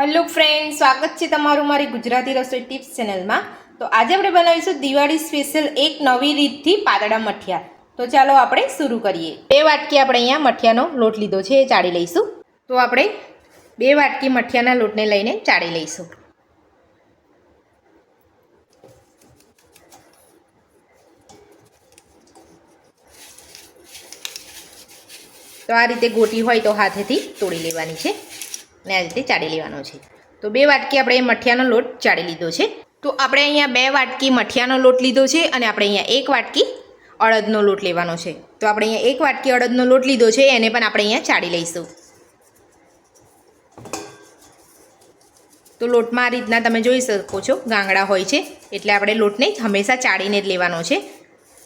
Hello friend, સ્વાગત છે તમારું મારી ગુજરાતી રસોઈ ટિપ્સ ચેનલમાં. તો આજે આપણે બનાવીશું દિવાળી સ્પેશિયલ એક નવી રીતથી પાતળા મઠિયા. તો ચાલો આપણે શરૂ કરીએ. બે વાટકી આપણે અહીંયા મઠિયાનો લોટ લીધો છે, એ ચાળી લઈશું. તો આપણે બે વાટકી મઠિયાના લોટને લઈને ચાળી લઈશું. તો આ રીતે ગોટી હોય તો હાથેથી તોડી લેવાની છે. અને આ રીતે ચાળી લેવાનો છે. તો બે વાટકી આપણે મઠિયાનો લોટ ચાળી લીધો છે. તો આપણે અહીંયા બે વાટકી મઠિયાનો લોટ લીધો છે અને આપણે અહીંયા એક વાટકી અડદનો લોટ લેવાનો છે. તો આપણે અહીંયા એક વાટકી અડદનો લોટ લીધો છે, એને પણ આપણે અહીંયા ચાળી લઈશું. તો લોટમાં આ રીતના તમે જોઈ શકો છો, ગાંગડા હોય છે, એટલે આપણે લોટને હંમેશા ચાળીને જ લેવાનો છે.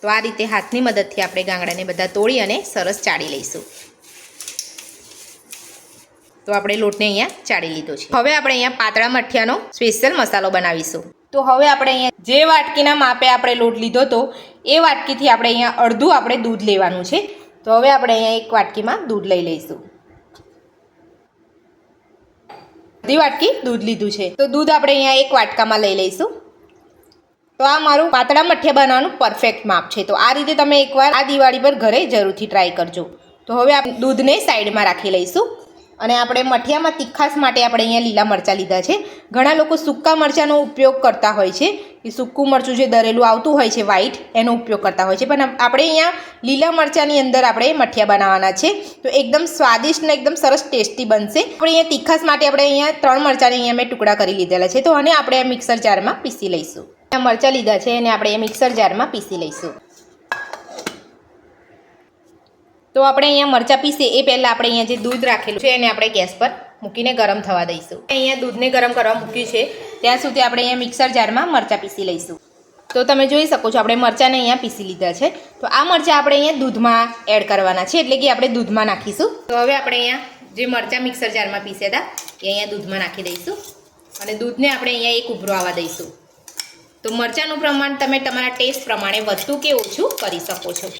તો આ રીતે હાથની મદદથી આપણે ગાંગડાને બધા તોડી અને સરસ ચાળી લઈશું. તો આપણે લોટને અહીંયા ચાળી લીધો છે. હવે આપણે અહીંયા પાતળા મઠિયાનો સ્પેશિયલ મસાલો બનાવીશું. તો હવે આપણે અહીંયા જે વાટકીના માપે આપણે લોટ લીધો તો, એ વાટકીથી આપણે અહીંયા અડધું આપણે દૂધ લેવાનું છે. તો હવે આપણે અહીંયા એક વાટકીમાં દૂધ લઈ લઈશું. અડધી વાટકી દૂધ લીધું છે. તો દૂધ આપણે અહીંયા એક વાટકામાં લઈ લઈશું. તો આ મારું પાતળા મઠિયા બનાવવાનું પરફેક્ટ માપ છે. તો આ રીતે તમે એકવાર આ દિવાળી પર ઘરે જરૂરથી ટ્રાય કરજો. તો હવે આપણે દૂધને સાઈડમાં રાખી લઈશું. અને આપણે મઠિયામાં તીખાસ માટે આપણે અહીંયા લીલા મરચાં લીધા છે. ઘણા લોકો સૂકા મરચાંનો ઉપયોગ કરતા હોય છે. કે સૂકું મરચું જે દરેલું આવતું હોય છે વ્હાઈટ એનો ઉપયોગ કરતા હોય છે. પણ આપણે અહીંયા લીલા મરચાંની અંદર આપણે મઠિયા બનાવવાના છે. તો એકદમ સ્વાદિષ્ટ ને એકદમ સરસ ટેસ્ટી બનશે. આપણે અહીંયા તીખાસ માટે આપણે અહીંયા ત્રણ મરચાંને અહીંયા મેં ટુકડા કરી લીધેલા છે. તો અને આપણે મિક્સર જારમાં પીસી લઈશું. મરચાં લીધા છે અને આપણે મિક્સર જારમાં પીસી લઈશું. તો આપણે અહીંયા મરચાં પીસીએ. એ પહેલાં આપણે અહીંયા જે દૂધ રાખેલું છે એને આપણે ગેસ પર મૂકીને ગરમ થવા દઈશું. અહીંયા દૂધને ગરમ કરવા મૂક્યું છે. ત્યાં સુધી આપણે અહીંયા મિક્સર જારમાં મરચાં પીસી લઈશું. તો તમે જોઈ શકો છો, આપણે મરચાંને અહીંયા પીસી લીધા છે. તો આ મરચાં આપણે અહીંયા દૂધમાં એડ કરવાના છે, એટલે કે આપણે દૂધમાં નાખીશું. તો હવે આપણે અહીંયા જે મરચાં મિક્સર જારમાં પીસ્યા હતા, એ અહીંયા દૂધમાં નાખી દઈશું. અને દૂધને આપણે અહીંયા એક ઉભરો આવવા દઈશું. તો મરચાંનું પ્રમાણ તમે તમારા ટેસ્ટ પ્રમાણે વધતું કે ઓછું કરી શકો છો.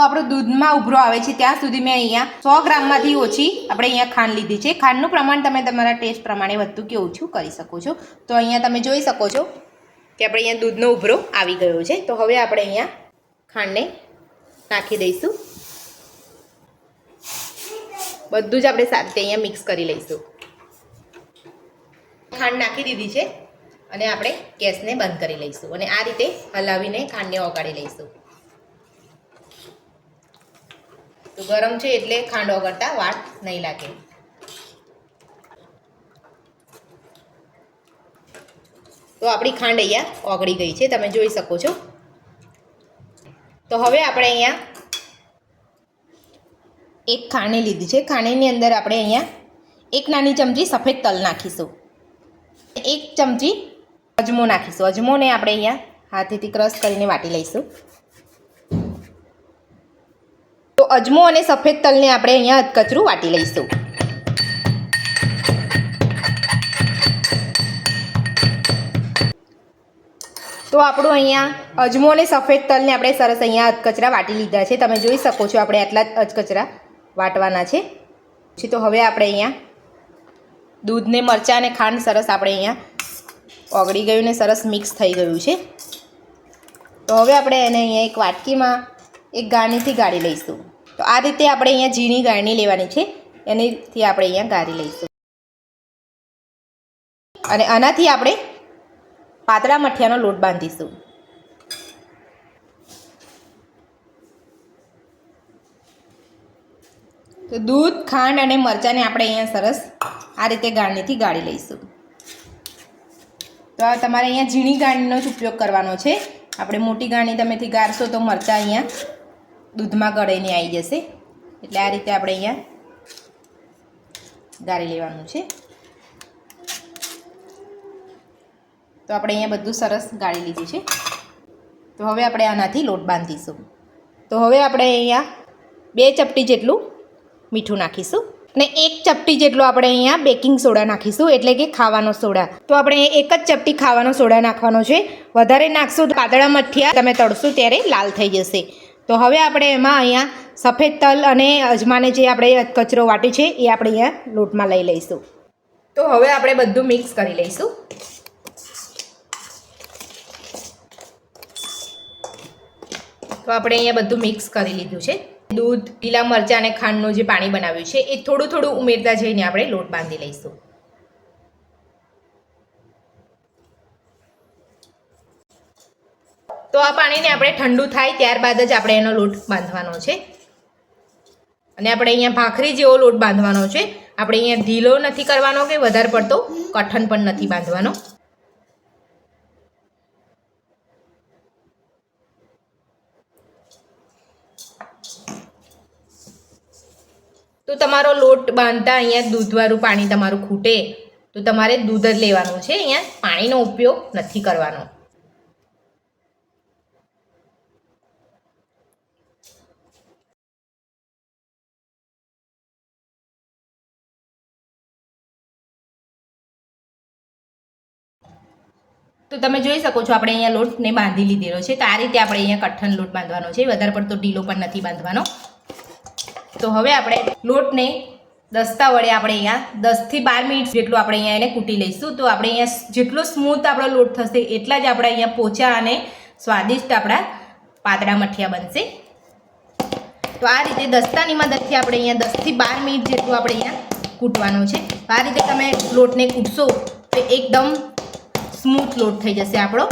તો આપણું દૂધમાં ઉભરો આવે છે, ત્યાં સુધી મેં અહીંયા સો ગ્રામમાંથી ઓછી આપણે અહીંયા ખાંડ લીધી છે. ખાંડનું પ્રમાણ તમે તમારા ટેસ્ટ પ્રમાણે વધતું કે ઓછું કરી શકો છો. તો અહીંયા તમે જોઈ શકો છો કે આપણે અહીંયા દૂધનો ઉભરો આવી ગયો છે. તો હવે આપણે અહીંયા ખાંડને નાખી દઈશું. બધું જ આપણે સાથે અહીંયા મિક્સ કરી લઈશું. ખાંડ નાખી દીધી છે અને આપણે ગેસને બંધ કરી લઈશું અને આ રીતે હલાવીને ખાંડને ઓગાળી લઈશું. તો ગરમ છે એટલે ખાંડ ઓગળતા વાટ નહીં લાગે. તો આપણી ખાંડ અહીંયા ઓગળી ગઈ છે, તમે જોઈ શકો છો. તો હવે આપણે અહીંયા એક ખાંડની લીધી છે. ખાંડની અંદર આપણે અહીંયા એક નાની ચમચી સફેદ તલ નાખીશું. એક ચમચી અજમો નાખીશું. અજમોને આપણે અહીંયા હાથેથી ક્રશ કરીને વાટી લઈશું તો અજમો અને સફેદ તલને આપણે અહીંયા અધકચરું વાટી લઈશું. તો આપણું અહીંયા અજમો અને સફેદ તલને આપણે સરસ અહીંયા અધકચરા વાટી લીધા છે. તમે જોઈ શકો છો આપણે આટલા અધકચરા વાટવાના છે. પછી તો હવે આપણે અહીંયા દૂધને, મરચાં અને ખાંડ સરસ આપણે અહીંયા ઓગળી ગયું ને સરસ મિક્સ થઈ ગયું છે. તો હવે આપણે એને અહીંયા એક વાટકીમાં એક ગાણીથી ગાળી લઈશું. તો આ રીતે આપણે અહીંયા ઝીણી ગાળણી લેવાની છે. એનીથી આપણે અહીંયા ગાળી લઈશું. અને આનાથી આપણે પાતળા મઠિયાનો લોટ બાંધીશું. તો દૂધ, ખાંડ અને મરચાંને આપણે અહીંયા સરસ આ રીતે ગાળણીથી ગાળી લઈશું. તો આ તમારે અહીંયા ઝીણી ગાળણીનો જ ઉપયોગ કરવાનો છે. આપણે મોટી ગાળણી તમેથી ગાળશો તો મરચાં અહીંયા દૂધમાં ગળાઈને આવી જશે. એટલે આ રીતે આપણે અહીંયા ગાળી લેવાનું છે. તો આપણે અહીંયા બધું સરસ ગાળી લીધું છે. તો હવે આપણે આનાથી લોટ બાંધીશું. તો હવે આપણે અહીંયા બે ચપટી જેટલું મીઠું નાખીશું અને એક ચપટી જેટલું આપણે અહીંયા બેકિંગ સોડા નાખીશું, એટલે કે ખાવાનો સોડા. તો આપણે એક જ ચપટી ખાવાનો સોડા નાખવાનો છે. વધારે નાખશું પાતળા મઠિયા તમે તળશો ત્યારે લાલ થઈ જશે. તો હવે આપણે એમાં અહીંયા સફેદ તલ અને અજમાને જે આપણે કચરો વાટ્યો છે, એ આપણે અહીંયા લોટમાં લઈ લઈશું. તો હવે આપણે બધું મિક્સ કરી લઈશું. તો આપણે અહીંયા બધું મિક્સ કરી લીધું છે. દૂધ લીલા મરચાં અને ખાંડનું જે પાણી બનાવ્યું છે, એ થોડું થોડું ઉમેરતા જઈને આપણે લોટ બાંધી લઈશું. તો આ પાણીને આપણે ઠંડુ થાય ત્યારબાદ જ આપણે એનો લોટ બાંધવાનો છે. અને આપણે અહીંયા ભાખરી જેવો લોટ બાંધવાનો છે. આપણે અહીંયા ઢીલો નથી કરવાનો કે વધારે પડતો, કઠણ પણ નથી બાંધવાનો. તો તમારો લોટ બાંધતા અહીંયા દૂધવાળું પાણી તમારું ખૂટે. તો તમારે દૂધ જ લેવાનું છે. અહીંયા પાણીનો ઉપયોગ નથી કરવાનો. તો તમે જોઈ શકો છો, આપણે અહીંયા લોટને બાંધી લીધેલો છે. તો આ રીતે આપણે અહીંયા કઠણ લોટ બાંધવાનો છે. વધારે પડતો ઢીલો પણ નથી બાંધવાનો. તો હવે આપણે લોટને દસ્તા વડે આપણે અહીંયા દસથી બાર મિનિટ જેટલું આપણે અહીંયા એને કૂટી લઈશું. તો આપણે અહીંયા જેટલો સ્મૂથ આપણો લોટ થશે એટલા જ આપણે અહીંયા પોચા અને સ્વાદિષ્ટ આપણા પાતળા મઠિયા બનશે. તો આ રીતે દસ્તાની મદદથી આપણે અહીંયા દસથી બાર મિનિટ જેટલું આપણે અહીંયા કૂટવાનું છે. તો આ રીતે તમે લોટને કૂટશો તો એકદમ સ્મૂથ લોટ થઈ જશે આપણો.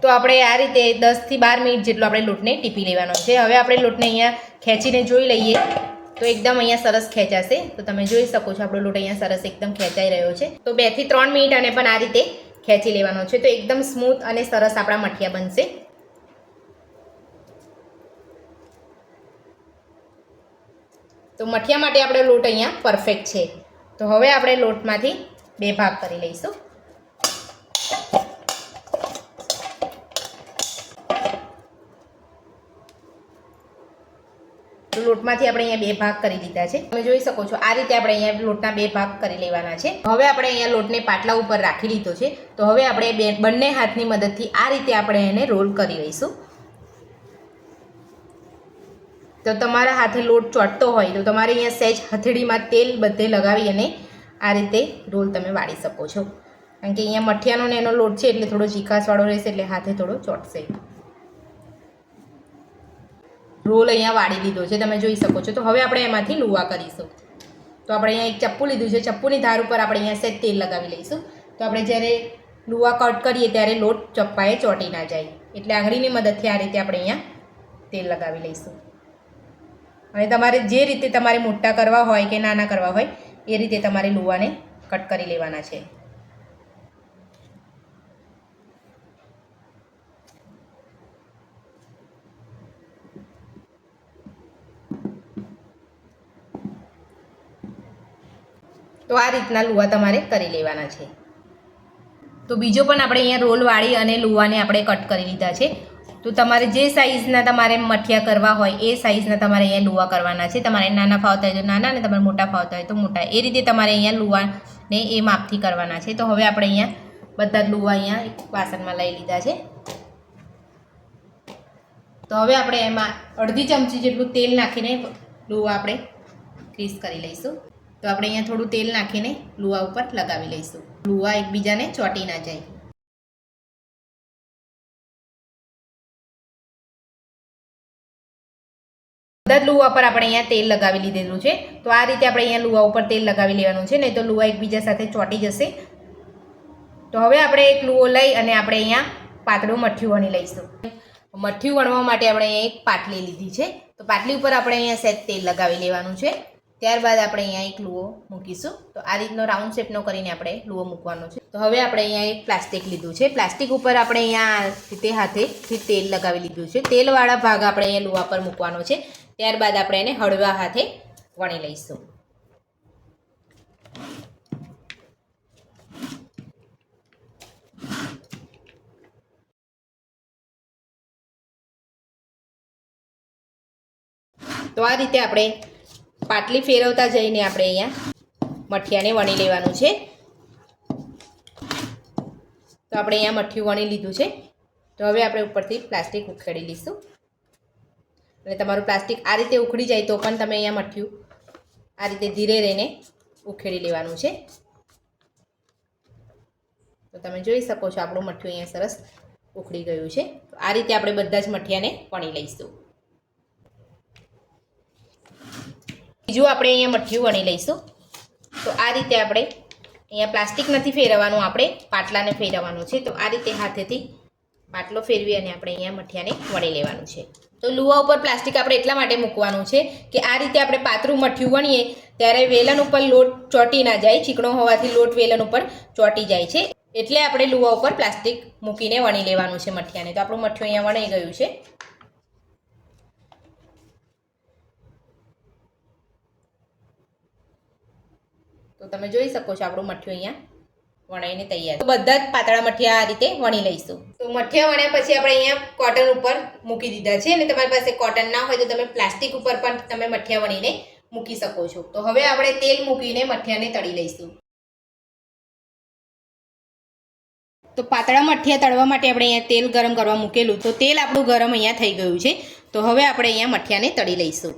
તો આપણે આ રીતે દસથી બાર મિનિટ જેટલો આપણે લોટને ટીપી લેવાનો છે. હવે આપણે લોટને અહીંયા ખેંચીને જોઈ લઈએ. તો એકદમ અહીંયા સરસ ખેંચાશે. તો તમે જોઈ શકો છો આપણો લોટ અહીંયા સરસ એકદમ ખેંચાઈ રહ્યો છે. તો બેથી ત્રણ મિનિટ અને પણ આ રીતે ખેંચી લેવાનો છે. તો એકદમ સ્મૂથ અને સરસ આપણા મઠિયા બનશે. તો મઠિયા માટે આપણે લોટ અહીંયા પરફેક્ટ છે. તો હવે આપણે લોટમાંથી બે ભાગ કરી લઈશું. લોટમાંથી આપણે અહીંયા બે ભાગ કરી દીધા છે. તમે જોઈ શકો છો આ રીતે આપણે અહીંયા લોટના બે ભાગ કરી લેવાના છે. હવે આપણે અહીંયા લોટને પાટલા ઉપર રાખી લીધો છે. તો હવે આપણે બે બંને હાથની મદદથી આ રીતે આપણે એને રોલ કરી લઈશું. તો તમારા હાથે લોટ ચોંટતો હોય, તો તમારે અહીંયા સહેજ હથેળીમાં તેલ બધે લગાવી અને આ રીતે રોલ તમે વાળી શકો છો. કારણ કે અહીંયા મઠિયાનો ને એનો લોટ છે, એટલે થોડો ચીકાસવાળો રહેશે, એટલે હાથે થોડો ચોટશે. રોલ અહીંયા વાળી લીધો છે, તમે જોઈ શકો છો. તો હવે આપણે એમાંથી લુવા કરીશું. તો આપણે અહીંયા એક ચપ્પુ લીધું છે, ચપ્પુની ધાર ઉપર આપણે અહીંયા સહેજ તેલ લગાવી લઈશું. તો આપણે જ્યારે લુવા કટ કરીએ ત્યારે લોટ ચપ્પાએ ચોંટી ના જાય. એટલે આંગળીની મદદથી આ રીતે આપણે અહીંયા તેલ લગાવી લઈશું. અને તમારે જે રીતે તમારે મોટા કરવા હોય કે નાના કરવા હોય, એ રીતે તમારે લુવાને કટ કરી લેવાના છે. તો આ રીતના લુવા તમારે કરી લેવાના છે. તો બીજો પણ આપણે અહીંયા રોલ વાળી અને લુવાને આપણે કટ કરી લીધા છે. તો તમારે જે સાઇઝના તમારે મઠિયા કરવા હોય, એ સાઇઝના તમારે અહીંયા લુવા કરવાના છે. તમારે નાના ફાવતા હોય તો નાના અને તમારે મોટા ફાવતા હોય તો મોટા. એ રીતે તમારે અહીંયા લુવાને એ માપથી કરવાના છે. તો હવે આપણે અહીંયા બધા જ લુવા અહીંયા વાસણમાં લઈ લીધા છે. તો હવે આપણે એમાં અડધી ચમચી જેટલું તેલ નાખીને લુવા આપણે ક્રીસ કરી લઈશું. તો આપણે અહીંયા થોડું તેલ નાખીને લુવા ઉપર લગાવી લઈશું. લુવા એકબીજાને ચોંટી ના જાય. બધા લુવા પર આપણે અહીંયા તેલ લગાવી લીધેલું છે. તો આ રીતે આપણે અહીંયા લુવા ઉપર તેલ લગાવી લેવાનું છે, નહીં તો લુવા એકબીજા સાથે ચોંટી જશે. તો હવે આપણે એક લુવો લઈ અને આપણે અહીંયા પાતળું મઠ્ઠું વણી લઈશું. મઠ્ઠું વણવા માટે આપણે અહીંયા એક પાટલી લીધી છે. તો પાટલી ઉપર આપણે અહીંયા સેજ તેલ લગાવી લેવાનું છે. ત્યારબાદ આપણે અહીંયા એક લુવો મૂકીશું. તો આ રીતનો રાઉન્ડ શેપનો કરીને આપણે લુવો મૂકવાનો છે. તો હવે આપણે અહીંયા એક પ્લાસ્ટિક લીધું છે. પ્લાસ્ટિક ઉપર આપણે અહીંયા રીતે હાથેથી તેલ લગાવી લીધું છે. તેલવાળા ભાગ આપણે અહીંયા લુવા પર મૂકવાનો છે. ત્યારબાદ આપણે એને હળવા હાથે વણી લઈશું. તો આ રીતે આપણે પાટલી ફેરવતા જઈને આપણે અહીંયા મઠિયાને વણી લેવાનું છે. તો આપણે અહીંયા મઠ્ઠિયું વણી લીધું છે. તો હવે આપણે ઉપરથી પ્લાસ્ટિક ઉખેડી લઈશું. અને તમારું પ્લાસ્ટિક આ રીતે ઉખડી જાય તો પણ તમે અહીંયા મઠ્યું આ રીતે ધીરે રહીને ઉખેડી લેવાનું છે. તો તમે જોઈ શકો છો આપણું મઠ્યું અહીંયા સરસ ઉખડી ગયું છે. આ રીતે આપણે બધા જ મઠિયાને વણી લઈશું. બીજું આપણે અહીંયા મઠિયું વણી લઈશું. તો આ રીતે આપણે અહીંયા પ્લાસ્ટિક નથી ફેરવવાનું, આપણે પાટલાને ફેરવવાનું છે. તો આ રીતે હાથેથી પાટલો ફેરવી અને આપણે અહીંયા મઠિયાને વણી લેવાનું છે. તો લુવા ઉપર પ્લાસ્ટિક આપણે એટલા માટે મૂકવાનું છે કે આ રીતે આપણે પાતળું મઠિયું વણીએ ત્યારે વેલણ ઉપર લોટ ચોંટી ના જાય, ચીકણો હોવાથી લોટ વેલણ ઉપર ચોંટી જાય છે. એટલે આપણે લુવા ઉપર પ્લાસ્ટિક મૂકીને વણી લેવાનું છે મઠિયાને. તો આપણું મઠિયું અહીંયા વણાઈ ગયું છે. તો તમે જોઈ શકો છો આપણું મઠિયું અહીંયા વણાઈને તૈયાર. બધા જ પાતળા મઠિયા આ રીતે વણી લઈશું. તો મઠિયા વણ્યા પછી આપણે અહીંયા કોટન ઉપર મૂકી દીધા છે અને તમારી પાસે કોટન ના હોય તો તમે પ્લાસ્ટિક ઉપર પણ તમે મઠિયા વણીને મૂકી શકો છો. તો હવે આપણે તેલ મૂકીને મઠિયાને તળી લઈશું. તો પાતળા મઠિયા તળવા માટે આપણે અહીંયા તેલ ગરમ કરવા મૂકેલું. તો તેલ આપણું ગરમ અહીંયા થઈ ગયું છે. તો હવે આપણે અહીંયા મઠિયાને તળી લઈશું.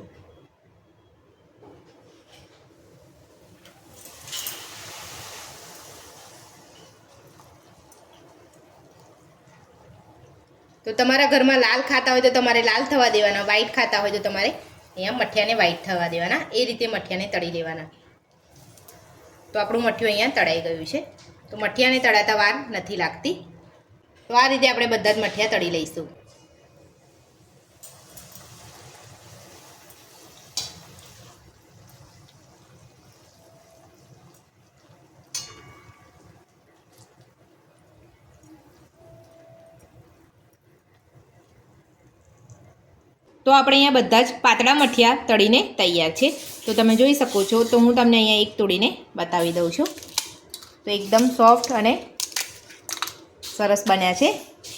તો તમારા ઘરમાં લાલ ખાતા હોય તો તમારે લાલ થવા દેવાના વ્હાઈટ ખાતા હોય તો તમારે અહીંયા મઠિયાને વ્હાઈટ થવા દેવાના, એ રીતે મઠિયાને તળી લેવાના તો આપણું મઠિયું અહીંયા તળાઈ ગયું છે. તો મઠિયાને તળાતા વાર નથી લાગતી. તો આ રીતે આપણે બધા જ મઠિયા તળી લઈશું. તો આપણે અહીંયા બધા જ પાતળા મઠિયા તળીને તૈયાર છે. તો તમે જોઈ શકો છો, તો હું તમને અહીંયા એક તોડીને બતાવી દઉં છું. તો એકદમ સોફ્ટ અને સરસ બન્યા છે.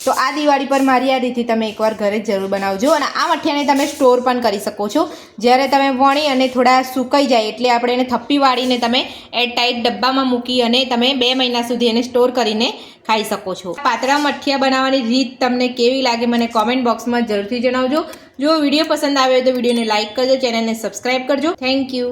તો આ દિવાળી પર મારી આ રીતથી તમે એકવાર ઘરે જરૂર બનાવજો અને આ મઠિયાને તમે સ્ટોર પણ કરી શકો છો. જ્યારે તમે વણી અને થોડા સુકાઈ જાય એટલે આપણે એને થપ્પી વાળીને તમે એરટાઈટ ડબ્બામાં મૂકી અને તમે બે મહિના સુધી એને સ્ટોર કરીને ખાઈ શકો છો. પાતળા મઠિયા બનાવવાની રીત તમને કેવી લાગે મને કોમેન્ટ બોક્સમાં જરૂરથી જણાવજો. જો વીડિયો પસંદ આવે તો વિડીયોને લાઇક કરજો ચેનલને સબસ્ક્રાઈબ કરજો. Thank you